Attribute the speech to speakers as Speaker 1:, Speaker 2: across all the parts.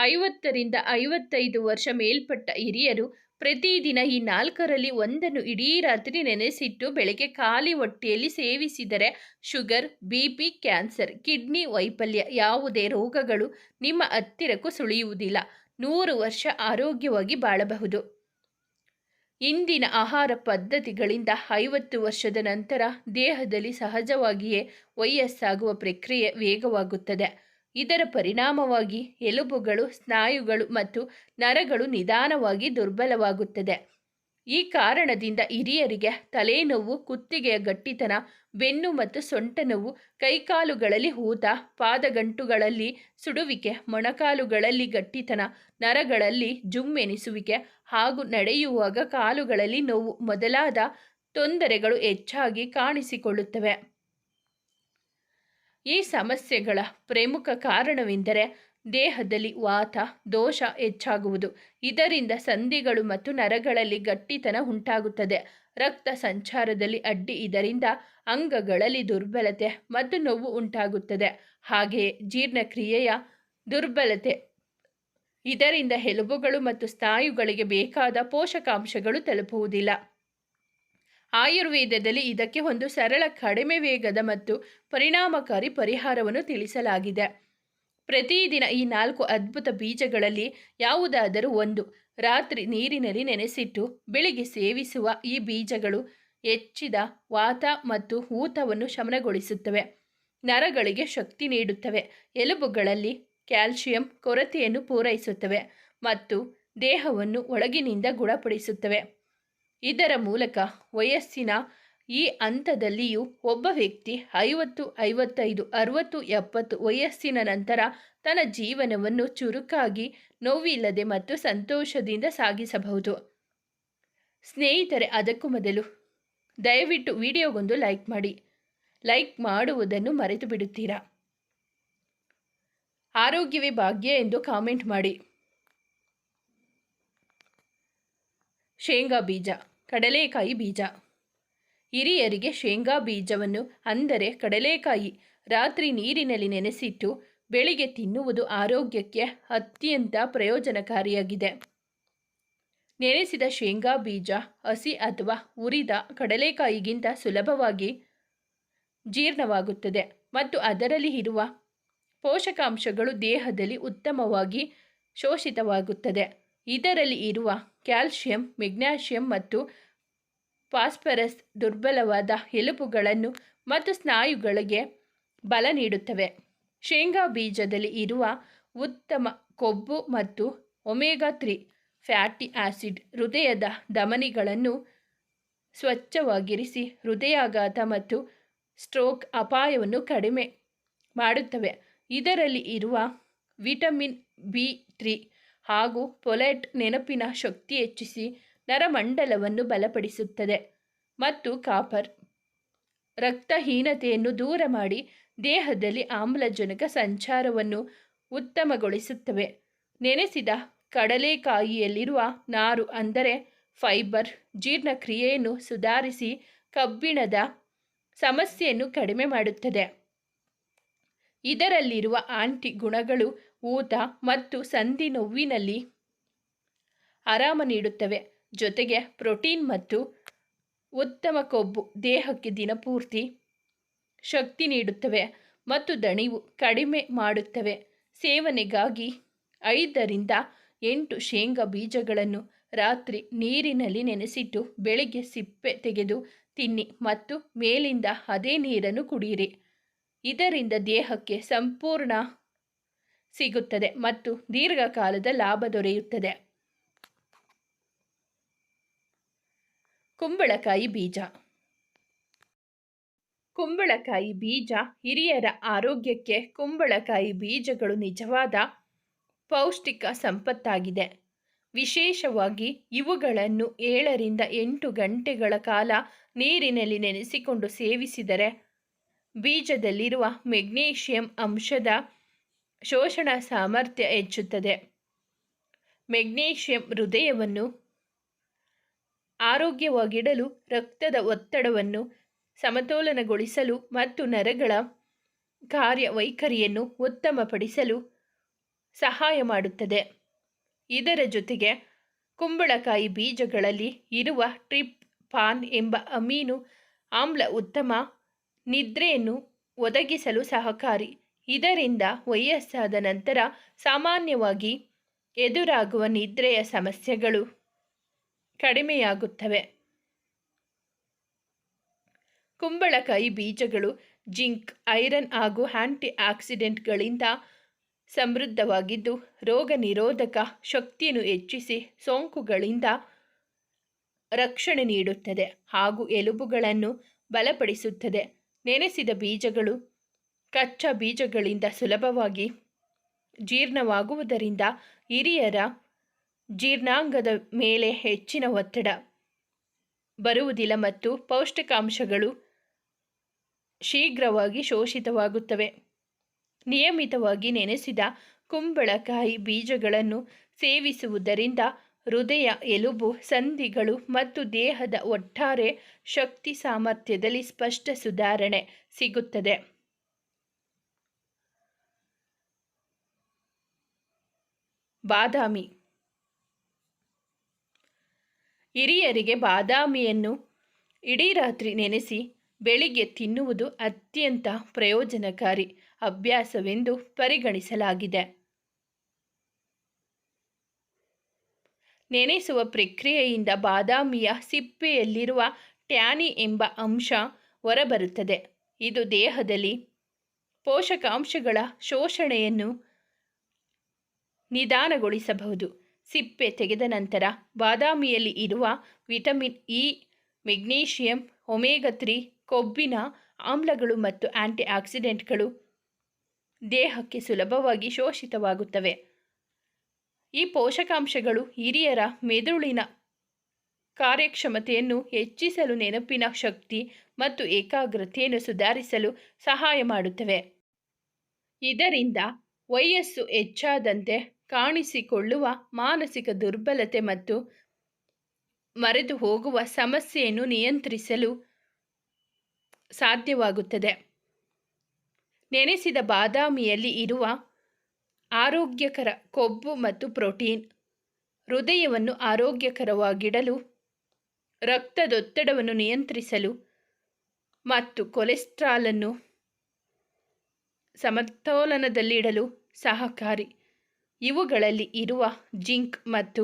Speaker 1: ಐವತ್ತರಿಂದ ಐವತ್ತೈದು ವರ್ಷ ಮೇಲ್ಪಟ್ಟ ಹಿರಿಯರು ಪ್ರತಿದಿನ ಈ ನಾಲ್ಕರಲ್ಲಿ ಒಂದನ್ನು ಇಡೀ ರಾತ್ರಿ ನೆನೆಸಿಟ್ಟು ಬೆಳಗ್ಗೆ ಖಾಲಿ ಹೊಟ್ಟೆಯಲ್ಲಿ ಸೇವಿಸಿದರೆ sugar, B P, cancer, kidney ವೈಫಲ್ಯ ಯಾವುದೇ ರೋಗಗಳು ನಿಮ್ಮ ಹತ್ತಿರಕ್ಕೂ ಸುಳಿಯುವುದಿಲ್ಲ. ನೂರು ವರ್ಷ ಆರೋಗ್ಯವಾಗಿ ಬಾಳಬಹುದು. ಇಂದಿನ ಆಹಾರ ಪದ್ಧತಿಗಳಿಂದ ಐವತ್ತು ವರ್ಷದ ನಂತರ ದೇಹದಲ್ಲಿ ಸಹಜವಾಗಿಯೇ ವಯಸ್ಸಾಗುವ ಪ್ರಕ್ರಿಯೆ ವೇಗವಾಗುತ್ತದೆ. ಇದರ ಪರಿಣಾಮವಾಗಿ ಎಲುಬುಗಳು, ಸ್ನಾಯುಗಳು ಮತ್ತು ನರಗಳು ನಿಧಾನವಾಗಿ ದುರ್ಬಲವಾಗುತ್ತದೆ. ಈ ಕಾರಣದಿಂದ ಹಿರಿಯರಿಗೆ ತಲೆನೋವು, ಕುತ್ತಿಗೆಯ ಗಟ್ಟಿತನ, ಬೆನ್ನು ಮತ್ತು ಸೊಂಟ ನೋವು ಕೈಕಾಲುಗಳಲ್ಲಿ ಊತ, ಪಾದಗಂಟುಗಳಲ್ಲಿ ಸುಡುವಿಕೆ, ಮೊಣಕಾಲುಗಳಲ್ಲಿ ಗಟ್ಟಿತನ, ನರಗಳಲ್ಲಿ ಜುಮ್ಮೆನಿಸುವಿಕೆ ಹಾಗೂ ನಡೆಯುವಾಗ ಕಾಲುಗಳಲ್ಲಿ ನೋವು ಮೊದಲಾದ ತೊಂದರೆಗಳು ಹೆಚ್ಚಾಗಿ ಕಾಣಿಸಿಕೊಳ್ಳುತ್ತವೆ. ಈ ಸಮಸ್ಯೆಗಳ ಪ್ರಮುಖ ಕಾರಣವೆಂದರೆ ದೇಹದಲ್ಲಿ ವಾತ, ದೋಷ ಹೆಚ್ಚಾಗುವುದು. ಇದರಿಂದ ಸಂಧಿಗಳು ಮತ್ತು ನರಗಳಲ್ಲಿ ಗಟ್ಟಿತನ ಉಂಟಾಗುತ್ತದೆ. ರಕ್ತ ಸಂಚಾರದಲ್ಲಿ ಅಡ್ಡಿ ಇದರಿಂದ ಅಂಗಗಳಲ್ಲಿ ದುರ್ಬಲತೆ ಮತ್ತು ನೋವು ಉಂಟಾಗುತ್ತದೆ. ಹಾಗೆಯೇ ಜೀರ್ಣಕ್ರಿಯೆಯ ದುರ್ಬಲತೆ. ಇದರಿಂದ ಎಲುಬುಗಳು ಮತ್ತು ಸ್ನಾಯುಗಳಿಗೆ ಬೇಕಾದ ಪೋಷಕಾಂಶಗಳು ತಲುಪುವುದಿಲ್ಲ. ಆಯುರ್ವೇದದಲ್ಲಿ ಇದಕ್ಕೆ ಒಂದು ಸರಳ ಕಡಿಮೆ ವೇಗದ ಮತ್ತು ಪರಿಣಾಮಕಾರಿ ಪರಿಹಾರವನ್ನು ತಿಳಿಸಲಾಗಿದೆ. ಪ್ರತಿದಿನ ಈ ನಾಲ್ಕು ಅದ್ಭುತ ಬೀಜಗಳಲ್ಲಿ ಯಾವುದಾದರೂ ಒಂದು. ರಾತ್ರಿ ನೀರಿನಲ್ಲಿ ನೆನೆಸಿಟ್ಟು ಬೆಳಿಗ್ಗೆ ಸೇವಿಸುವ ಈ ಬೀಜಗಳು ಹೆಚ್ಚಿದ ವಾತ ಮತ್ತು ಊತವನ್ನು ಶಮನಗೊಳಿಸುತ್ತವೆ. ನರಗಳಿಗೆ ಶಕ್ತಿ ನೀಡುತ್ತವೆ. ಎಲುಬುಗಳಲ್ಲಿ ಕ್ಯಾಲ್ಸಿಯಂ ಕೊರತೆಯನ್ನು ಪೂರೈಸುತ್ತವೆ ಮತ್ತು ದೇಹವನ್ನು ಒಳಗಿನಿಂದ ಗುಣಪಡಿಸುತ್ತವೆ. ಇದರ ಮೂಲಕ ವಯಸ್ಸಿನ ಈ ಹಂತದಲ್ಲಿಯೂ ಒಬ್ಬ ವ್ಯಕ್ತಿ ಐವತ್ತು, ಐವತ್ತೈದು, ಅರುವತ್ತು, ಎಪ್ಪತ್ತು ವಯಸ್ಸಿನ ನಂತರ ತನ್ನ ಜೀವನವನ್ನು ಚುರುಕಾಗಿ ನೋವಿಲ್ಲದೆ ಮತ್ತು ಸಂತೋಷದಿಂದ ಸಾಗಿಸಬಹುದು. ಸ್ನೇಹಿತರೆ, ಅದಕ್ಕೂ ಮೊದಲು ದಯವಿಟ್ಟು ವಿಡಿಯೋಗೊಂದು ಲೈಕ್ ಮಾಡಿ. ಲೈಕ್ ಮಾಡುವುದನ್ನು ಮರೆತು ಬಿಡುತ್ತೀರಾ ಆರೋಗ್ಯವೇ ಭಾಗ್ಯ ಎಂದು ಕಾಮೆಂಟ್ ಮಾಡಿ. ಶೇಂಗಾ ಬೀಜ ಕಡಲೆಕಾಯಿ ಬೀಜ. ಹಿರಿಯರಿಗೆ ಶೇಂಗಾ ಬೀಜವನ್ನು ಅಂದರೆ ಕಡಲೆಕಾಯಿ ರಾತ್ರಿ ನೀರಿನಲ್ಲಿ ನೆನೆಸಿಟ್ಟು ಬೆಳಿಗ್ಗೆ ತಿನ್ನುವುದು ಆರೋಗ್ಯಕ್ಕೆ ಅತ್ಯಂತ ಪ್ರಯೋಜನಕಾರಿಯಾಗಿದೆ. ನೆನೆಸಿದ ಶೇಂಗಾ ಬೀಜ ಹಸಿ ಅಥವಾ ಉರಿದ ಕಡಲೆಕಾಯಿಗಿಂತ ಸುಲಭವಾಗಿ ಜೀರ್ಣವಾಗುತ್ತದೆ ಮತ್ತು ಅದರಲ್ಲಿ ಇರುವ ಪೋಷಕಾಂಶಗಳು ದೇಹದಲ್ಲಿ ಉತ್ತಮವಾಗಿ ಶೋಷಿತವಾಗುತ್ತದೆ. ಇದರಲ್ಲಿ ಇರುವ ಕ್ಯಾಲ್ಶಿಯಂ, ಮೆಗ್ನಾಷಿಯಂ ಮತ್ತು ಫಾಸ್ಫರಸ್ ದುರ್ಬಲವಾದ ಎಲುಬುಗಳನ್ನು ಮತ್ತು ಸ್ನಾಯುಗಳಿಗೆ ಬಲ ನೀಡುತ್ತವೆ. ಶೇಂಗಾ ಬೀಜದಲ್ಲಿ ಇರುವ ಉತ್ತಮ ಕೊಬ್ಬು ಮತ್ತು ಒಮೆಗಾ ತ್ರೀ ಫ್ಯಾಟಿ ಆಸಿಡ್ ಹೃದಯದ ಧಮನಿಗಳನ್ನು ಸ್ವಚ್ಛವಾಗಿರಿಸಿ ಹೃದಯಾಘಾತ ಮತ್ತು ಸ್ಟ್ರೋಕ್ ಅಪಾಯವನ್ನು ಕಡಿಮೆ ಮಾಡುತ್ತವೆ. ಇದರಲ್ಲಿ ಇರುವ ವಿಟಮಿನ್ ಬಿ ತ್ರೀ ಹಾಗೂ ಪೊಲೆಟ್ ನೆನಪಿನ ಶಕ್ತಿ ಹೆಚ್ಚಿಸಿ ನರಮಂಡಲವನ್ನು ಬಲಪಡಿಸುತ್ತದೆ. ಮತ್ತು ಕಾಪರ್ ರಕ್ತಹೀನತೆಯನ್ನು ದೂರ ಮಾಡಿ ದೇಹದಲ್ಲಿ ಆಮ್ಲಜನಕ ಸಂಚಾರವನ್ನು ಉತ್ತಮಗೊಳಿಸುತ್ತವೆ. ನೆನೆಸಿದ ಕಡಲೆಕಾಯಿಯಲ್ಲಿರುವ ನಾರು ಅಂದರೆ ಫೈಬರ್ ಜೀರ್ಣಕ್ರಿಯೆಯನ್ನು ಸುಧಾರಿಸಿ ಕಬ್ಬಿಣದ ಸಮಸ್ಯೆಯನ್ನು ಕಡಿಮೆ ಮಾಡುತ್ತದೆ. ಇದರಲ್ಲಿರುವ ಆಂಟಿ ಗುಣಗಳು ಊತ ಮತ್ತು ಸಂಧಿ ನೋವಿನಲ್ಲಿ ಆರಾಮ ನೀಡುತ್ತವೆ. ಜೊತೆಗೆ ಪ್ರೋಟೀನ್ ಮತ್ತು ಉತ್ತಮ ಕೊಬ್ಬು ದೇಹಕ್ಕೆ ದಿನಪೂರ್ತಿ ಶಕ್ತಿ ನೀಡುತ್ತವೆ ಮತ್ತು ದಣಿವು ಕಡಿಮೆ ಮಾಡುತ್ತವೆ. ಸೇವನೆಗಾಗಿ ಐದರಿಂದ ಎಂಟು ಶೇಂಗಾ ಬೀಜಗಳನ್ನು ರಾತ್ರಿ ನೀರಿನಲ್ಲಿ ನೆನೆಸಿಟ್ಟು ಬೆಳಿಗ್ಗೆ ಸಿಪ್ಪೆ ತೆಗೆದು ತಿನ್ನಿ ಮತ್ತು ಮೇಲಿಂದ ಅದೇ ನೀರನ್ನು ಕುಡಿಯಿರಿ ಇದರಿಂದ ದೇಹಕ್ಕೆ ಸಂಪೂರ್ಣ ಸಿಗುತ್ತದೆ ಮತ್ತು ದೀರ್ಘಕಾಲದ ಲಾಭ ದೊರೆಯುತ್ತದೆ. ಕುಂಬಳಕಾಯಿ ಬೀಜ. ಕುಂಬಳಕಾಯಿ ಬೀಜ ಹಿರಿಯರ ಆರೋಗ್ಯಕ್ಕೆ ಕುಂಬಳಕಾಯಿ ಬೀಜಗಳು ನಿಜವಾದ ಪೌಷ್ಟಿಕ ಸಂಪತ್ತಾಗಿದೆ. ವಿಶೇಷವಾಗಿ ಇವುಗಳನ್ನು ಏಳರಿಂದ ಎಂಟು ಗಂಟೆಗಳ ಕಾಲ ನೀರಿನಲ್ಲಿ ನೆನೆಸಿಕೊಂಡು ಸೇವಿಸಿದರೆ ಬೀಜದಲ್ಲಿರುವ ಮೆಗ್ನೀಷಿಯಂ ಅಂಶದ ಶೋಷಣಾ ಸಾಮರ್ಥ್ಯ ಹೆಚ್ಚುತ್ತದೆ. ಮೆಗ್ನೀಷಿಯಂ ಹೃದಯವನ್ನು ಆರೋಗ್ಯವಾಗಿಡಲು, ರಕ್ತದ ಒತ್ತಡವನ್ನು ಸಮತೋಲನಗೊಳಿಸಲು ಮತ್ತು ನರಗಳ ಕಾರ್ಯವೈಖರಿಯನ್ನು ಉತ್ತಮಪಡಿಸಲು ಸಹಾಯ ಮಾಡುತ್ತದೆ. ಇದರ ಜೊತೆಗೆ ಕುಂಬಳಕಾಯಿ ಬೀಜಗಳಲ್ಲಿ ಇರುವ ಟ್ರಿಪ್ ಪಾನ್ ಎಂಬ ಅಮೀನು ಆಮ್ಲ ಉತ್ತಮ ನಿದ್ರೆಯನ್ನು ಒದಗಿಸಲು ಸಹಕಾರಿ. ಇದರಿಂದ ವಯಸ್ಸಾದ ನಂತರ ಸಾಮಾನ್ಯವಾಗಿ ಎದುರಾಗುವ ನಿದ್ರೆಯ ಸಮಸ್ಯೆಗಳು ಕಡಿಮೆಯಾಗುತ್ತವೆ. ಕುಂಬಳಕಾಯಿ ಬೀಜಗಳು, ಜಿಂಕ್, ಐರನ್ ಹಾಗೂ ಆಂಟಿ ಆಕ್ಸಿಡೆಂಟ್ಗಳಿಂದ ಸಮೃದ್ಧವಾಗಿದ್ದು, ರೋಗ ನಿರೋಧಕ ಶಕ್ತಿಯನ್ನು ಹೆಚ್ಚಿಸಿ ಸೋಂಕುಗಳಿಂದ ರಕ್ಷಣೆ ನೀಡುತ್ತದೆ ಹಾಗೂ ಎಲುಬುಗಳನ್ನು ಬಲಪಡಿಸುತ್ತದೆ. ನೆನೆಸಿದ ಬೀಜಗಳು ಕಚ್ಚಾ ಬೀಜಗಳಿಂದ ಸುಲಭವಾಗಿ ಜೀರ್ಣವಾಗುವುದರಿಂದ ಹಿರಿಯರ ಜೀರ್ಣಾಂಗದ ಮೇಲೆ ಹೆಚ್ಚಿನ ಒತ್ತಡ ಬರುವುದಿಲ್ಲ ಮತ್ತು ಪೌಷ್ಟಿಕಾಂಶಗಳು ಶೀಘ್ರವಾಗಿ ಶೋಷಿತವಾಗುತ್ತವೆ. ನಿಯಮಿತವಾಗಿ ನೆನೆಸಿದ ಕುಂಬಳಕಾಯಿ ಬೀಜಗಳನ್ನು ಸೇವಿಸುವುದರಿಂದ ಹೃದಯ, ಎಲುಬು, ಸಂಧಿಗಳು ಮತ್ತು ದೇಹದ ಒಟ್ಟಾರೆ ಶಕ್ತಿ ಸಾಮರ್ಥ್ಯದಲ್ಲಿ ಸ್ಪಷ್ಟ ಸುಧಾರಣೆ ಸಿಗುತ್ತದೆ. ಬಾದಾಮಿ. ಹಿರಿಯರಿಗೆ ಬಾದಾಮಿಯನ್ನು ಇಡೀ ರಾತ್ರಿ ನೆನೆಸಿ ಬೆಳಿಗ್ಗೆ ತಿನ್ನುವುದು ಅತ್ಯಂತ ಪ್ರಯೋಜನಕಾರಿ ಅಭ್ಯಾಸವೆಂದು ಪರಿಗಣಿಸಲಾಗಿದೆ. ನೆನೆಸುವ ಪ್ರಕ್ರಿಯೆಯಿಂದ ಬಾದಾಮಿಯ ಸಿಪ್ಪೆಯಲ್ಲಿರುವ ಟ್ಯಾನಿ ಎಂಬ ಅಂಶ ಹೊರಬರುತ್ತದೆ. ಇದು ದೇಹದಲ್ಲಿ ಪೋಷಕಾಂಶಗಳ ಶೋಷಣೆಯನ್ನು ನಿಧಾನಗೊಳಿಸಬಹುದು. ಸಿಪ್ಪೆ ತೆಗೆದ ನಂತರ ಬಾದಾಮಿಯಲ್ಲಿ ಇರುವ vitamin E, magnesium, omega three, ಕೊಬ್ಬಿನ ಆಮ್ಲಗಳು ಮತ್ತು ಆಂಟಿ ಆಕ್ಸಿಡೆಂಟ್ಗಳು ದೇಹಕ್ಕೆ ಸುಲಭವಾಗಿ ಶೋಷಿತವಾಗುತ್ತವೆ. ಈ ಪೋಷಕಾಂಶಗಳು ಹಿರಿಯರ ಮೆದುಳಿನ ಕಾರ್ಯಕ್ಷಮತೆಯನ್ನು ಹೆಚ್ಚಿಸಲು ನೆನಪಿನ ಶಕ್ತಿ ಮತ್ತು ಏಕಾಗ್ರತೆಯನ್ನು ಸುಧಾರಿಸಲು ಸಹಾಯ ಮಾಡುತ್ತವೆ. ಇದರಿಂದ ವಯಸ್ಸು ಹೆಚ್ಚಾದಂತೆ ಕಾಣಿಸಿಕೊಳ್ಳುವ ಮಾನಸಿಕ ದುರ್ಬಲತೆ ಮತ್ತು ಮರೆತು ಹೋಗುವ ಸಮಸ್ಯೆಯನ್ನು ನಿಯಂತ್ರಿಸಲು ಸಾಧ್ಯವಾಗುತ್ತದೆ. ನೆನೆಸಿದ ಬಾದಾಮಿಯಲ್ಲಿ ಇರುವ ಆರೋಗ್ಯಕರ ಕೊಬ್ಬು ಮತ್ತು ಪ್ರೋಟೀನ್ ಹೃದಯವನ್ನು ಆರೋಗ್ಯಕರವಾಗಿಡಲು ರಕ್ತದೊತ್ತಡವನ್ನು ನಿಯಂತ್ರಿಸಲು ಮತ್ತು ಕೊಲೆಸ್ಟ್ರಾಲನ್ನು ಸಮತೋಲನದಲ್ಲಿಡಲು ಸಹಕಾರಿ. ಇವುಗಳಲ್ಲಿ ಇರುವ ಜಿಂಕ್ ಮತ್ತು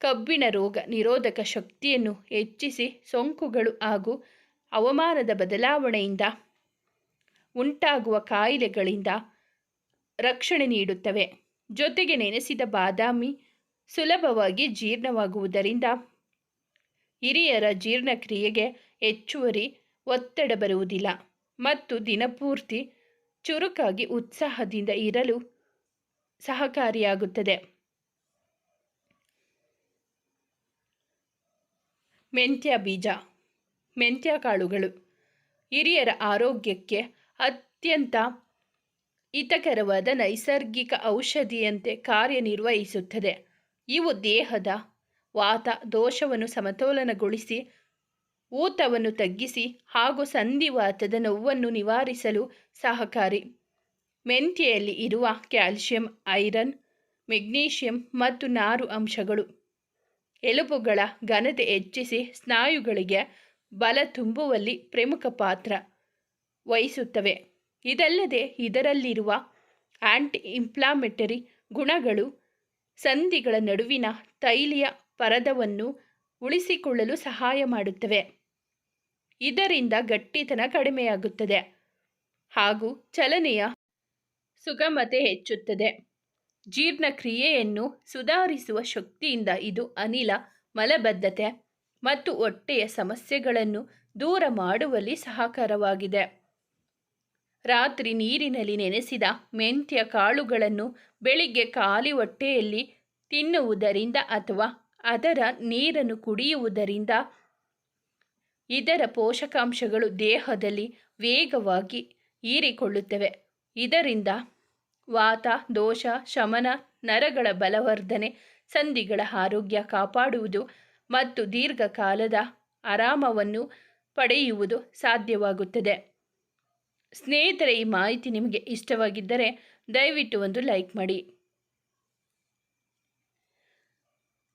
Speaker 1: ಕಬ್ಬಿಣ ರೋಗ ನಿರೋಧಕ ಶಕ್ತಿಯನ್ನು ಹೆಚ್ಚಿಸಿ ಸೋಂಕುಗಳು ಹಾಗೂ ಹವಾಮಾನದ ಬದಲಾವಣೆಯಿಂದ ಉಂಟಾಗುವ ಕಾಯಿಲೆಗಳಿಂದ ರಕ್ಷಣೆ ನೀಡುತ್ತವೆ. ಜೊತೆಗೆ ನೆನೆಸಿದ ಬಾದಾಮಿ ಸುಲಭವಾಗಿ ಜೀರ್ಣವಾಗುವುದರಿಂದ ಹಿರಿಯರ ಜೀರ್ಣಕ್ರಿಯೆಗೆ ಹೆಚ್ಚುವರಿ ಒತ್ತಡ ಬರುವುದಿಲ್ಲ ಮತ್ತು ದಿನಪೂರ್ತಿ ಚುರುಕಾಗಿ ಉತ್ಸಾಹದಿಂದ ಇರಲು ಸಹಕಾರಿಯಾಗುತ್ತದೆ. ಮೆಂತ್ಯ ಬೀಜ, ಮೆಂತ್ಯ ಕಾಳುಗಳು ಹಿರಿಯರ ಆರೋಗ್ಯಕ್ಕೆ ಅತ್ಯಂತ ಹಿತಕರವಾದ ನೈಸರ್ಗಿಕ ಔಷಧಿಯಂತೆ ಕಾರ್ಯನಿರ್ವಹಿಸುತ್ತದೆ. ಇವು ದೇಹದ ವಾತ ದೋಷವನ್ನು ಸಮತೋಲನಗೊಳಿಸಿ ಊತವನ್ನು ತಗ್ಗಿಸಿ ಹಾಗೂ ಸಂಧಿವಾತದ ನೋವನ್ನು ನಿವಾರಿಸಲು ಸಹಕಾರಿ. ಮೆಂತ್ಯೆಯಲ್ಲಿ ಇರುವ ಕ್ಯಾಲ್ಶಿಯಂ, ಐರನ್, ಮೆಗ್ನೀಷಿಯಂ ಮತ್ತು ನಾರು ಅಂಶಗಳು. ಎಲುಬುಗಳ ಘನತೆ ಹೆಚ್ಚಿಸಿ ಸ್ನಾಯುಗಳಿಗೆ ಬಲ ತುಂಬುವಲ್ಲಿ ಪ್ರಮುಖ ಪಾತ್ರ ವಹಿಸುತ್ತವೆ. ಇದಲ್ಲದೆ ಇದರಲ್ಲಿರುವ ಆಂಟಿ ಇಂಪ್ಲಾಮೆಟರಿ ಗುಣಗಳು, ಸಂಧಿಗಳ ನಡುವಿನ ತೈಲಿಯ ಪರದವನ್ನು ಉಳಿಸಿಕೊಳ್ಳಲು ಸಹಾಯ ಮಾಡುತ್ತವೆ. ಇದರಿಂದ ಗಟ್ಟಿತನ ಕಡಿಮೆಯಾಗುತ್ತದೆ. ಹಾಗೂ ಚಲನೆಯ ಸುಗಮತೆ ಹೆಚ್ಚುತ್ತದೆ. ಜೀರ್ಣಕ್ರಿಯೆಯನ್ನು ಸುಧಾರಿಸುವ ಶಕ್ತಿಯಿಂದ ಇದು ಅನಿಲ, ಮಲಬದ್ಧತೆ ಮತ್ತು ಹೊಟ್ಟೆಯ ಸಮಸ್ಯೆಗಳನ್ನು ದೂರ ಮಾಡುವಲ್ಲಿ ಸಹಕಾರವಾಗಿದೆ. ರಾತ್ರಿ ನೀರಿನಲ್ಲಿ ನೆನೆಸಿದ ಮೆಂತ್ಯ ಕಾಳುಗಳನ್ನು ಬೆಳಿಗ್ಗೆ ಖಾಲಿ ಹೊಟ್ಟೆಯಲ್ಲಿ ತಿನ್ನುವುದರಿಂದ ಅಥವಾ ಅದರ ನೀರನ್ನು ಕುಡಿಯುವುದರಿಂದ ಇದರ ಪೋಷಕಾಂಶಗಳು ದೇಹದಲ್ಲಿ ವೇಗವಾಗಿ ಹೀರಿಕೊಳ್ಳುತ್ತವೆ. ಇದರಿಂದ ವಾತ, ದೋಷ, ಶಮನ, ನರಗಳ ಬಲವರ್ಧನೆ, ಸಂಧಿಗಳ ಆರೋಗ್ಯ ಕಾಪಾಡುವುದು ಮತ್ತು ದೀರ್ಘಕಾಲದ ಆರಾಮವನ್ನು ಪಡೆಯುವುದು ಸಾಧ್ಯವಾಗುತ್ತದೆ. ಸ್ನೇಹಿತರೆ, ಈ ಮಾಹಿತಿ ನಿಮಗೆ ಇಷ್ಟವಾಗಿದ್ದರೆ ದಯವಿಟ್ಟು ಒಂದು ಲೈಕ್ ಮಾಡಿ.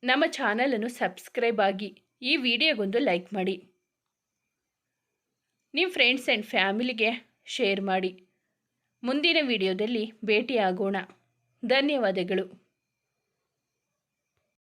Speaker 1: ನಮ್ಮ ಚಾನಲನ್ನು ಸಬ್ಸ್ಕ್ರೈಬ್ ಆಗಿ ಈ ವಿಡಿಯೋಗೊಂದು ಲೈಕ್ ಮಾಡಿ. ನಿಮ್ಮ ಫ್ರೆಂಡ್ಸ್ ಆ್ಯಂಡ್ ಫ್ಯಾಮಿಲಿಗೆ ಶೇರ್ ಮಾಡಿ. ಮುಂದಿನ ವಿಡಿಯೋದಲ್ಲಿ ಭೇಟಿಯಾಗೋಣ. ಧನ್ಯವಾದಗಳು.